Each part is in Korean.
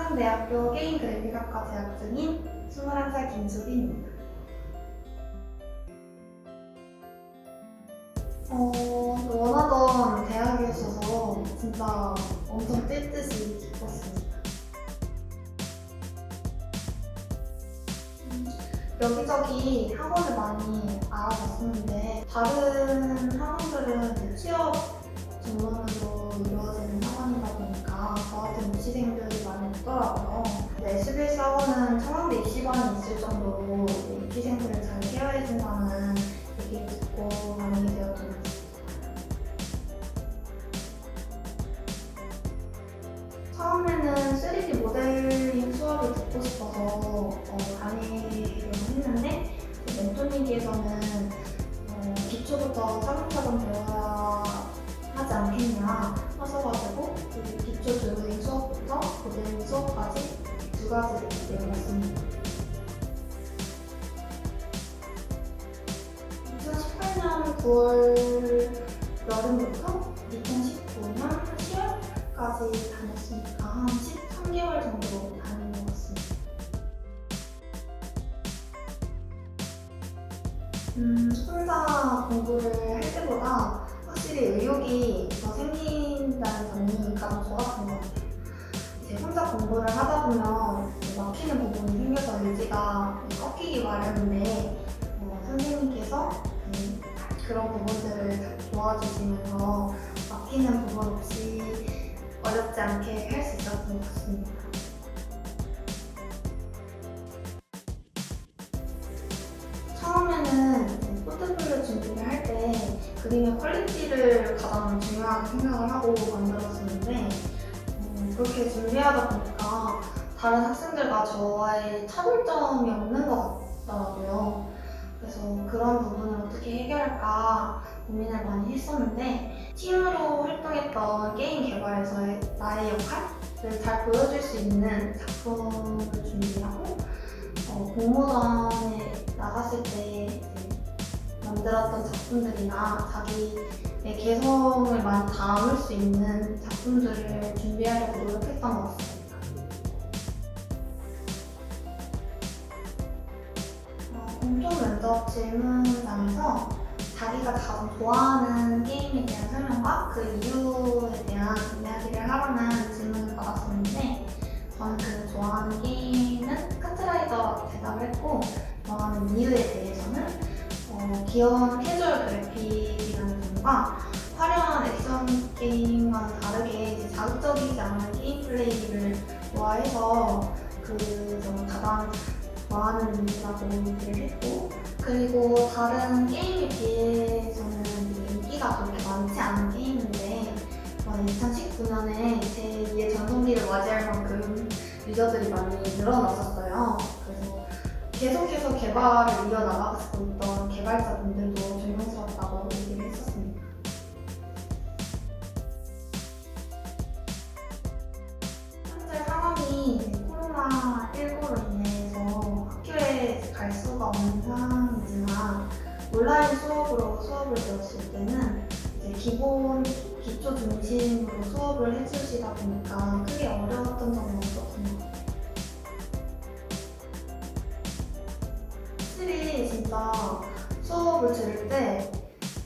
한강대학교 게임 그래픽학과 재학 중인 21살 김수빈입니다. 어, 그 원하던 대학에 있어서 진짜 엄청 뛸 듯이 기뻤습니다. 음, 여기저기 학원을 많이 알아봤었는데 다른 학원들은 취업 전문으로 이루어지는 저 같은 입시생들이 많이 없더라고요. 근데 SBS 학원은 청와대 입시반이 있을 정도로 입시생들을 잘 케어해준다는 얘기를 듣고 다니게 되었던 것. 처음에는 3D 모델링 수업을 듣고 싶어서 어, 다니려고 했는데 그 멘토님께서는 어, 기초부터 차근차근 배워야 하지 않겠냐 하셔가지고 모델링 수업까지 두 가지를 배워봤습니다. 2018년 9월 여름부터 2019년 10월까지 다녔으니까 한 13개월 정도 다닌 것 같습니다. 음, 혼자 공부를 하다 보면 막히는 부분이 생겨서 의지가 꺾이기 마련인데 어, 선생님께서 음, 그런 부분들을 다 도와주시면서 막히는 부분 없이 어렵지 않게 할 수 있었던 것 같습니다. 처음에는 포트폴리오 준비를 할 때 그림의 퀄리티를 가장 중요하게 생각을 하고 만들었었는데 음, 그렇게 준비하다 보니까 다른 학생들과 저와의 차별점이 없는 것 같더라고요. 그래서 그런 부분을 어떻게 해결할까 고민을 많이 했었는데 팀으로 활동했던 게임 개발에서의 나의 역할을 잘 보여줄 수 있는 작품을 준비하고 어, 공모전에 나갔을 때 만들었던 작품들이나 자기의 개성을 많이 담을 수 있는 작품들을 준비하려고 노력했던 것 같습니다. 공통 면접 질문장에서 자기가 가장 좋아하는 게임에 대한 설명과 그 이유에 대한 이야기를 하라는 질문을 받았었는데 저는 그 좋아하는 게임은 카트라이더라고 대답을 했고 좋아하는 이유에 대해서는 어, 귀여운 캐주얼 그래픽이라는 점과 화려한 액션 게임과는 다르게 이제 자극적이지 않은 게임 플레이를 좋아해서 그 점을 가장 좋아하는 이유라고 얘기를 했고 그리고 다른 게임에 비해서는 인기가 그렇게 많지 않은 게임인데 2019년에 제2의 전성기를 맞이할 만큼 유저들이 많이 늘어났었어요. 그래서 계속해서 개발을 이어나가고 있던 개발자분들도 존경스럽다고 없는 상황이지만 온라인 수업으로 수업을 배웠을 때는 이제 기본 기초 중심으로 수업을 해주시다 보니까 크게 어려웠던 점은 같아요. 확실히 진짜 수업을 들을 때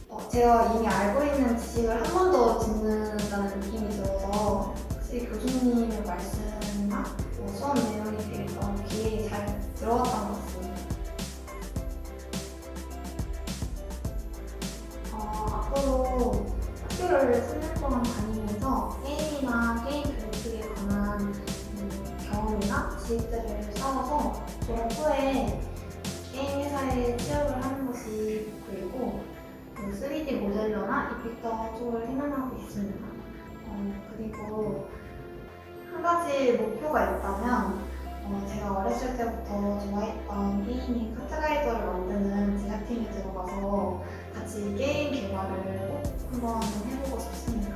어, 제가 이미 알고 있는 지식을 한 번 더 듣는다는 앞으로 학교를 3년 동안 다니면서 게임이나 게임 교육에 관한 음, 경험이나 지식들을 쌓아서 졸업 후에 게임 회사에 취업을 하는 것이 목표이고 그 3D 모델러나 이피터 쪽을 희망하고 있습니다. 어, 그리고 한 가지 목표가 있다면 어, 제가 어렸을 때부터 좋아했던 게임인 카트라이더를 만드는 제작팀에 들어가서 같이 게임 한번 해보고 싶습니다.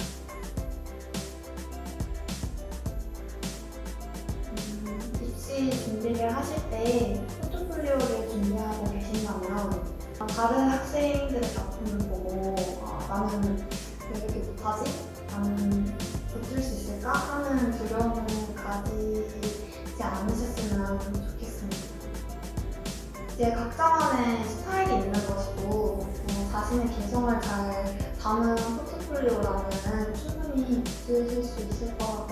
음, 입시 준비를 하실 때 포트폴리오를 준비하고 계신다면 다른 학생들의 작품을 보고 아, 나는 왜 이렇게 못하지? 나는 붙을 수 있을까? 하는 두려움을 가지지 않으셨으면 좋겠습니다. 이제 각자만의 스타일이 있는 것이고 어, 자신의 개성을 잘 다음은 포트폴리오라면 충분히 있으실 수 있을 것 같아요.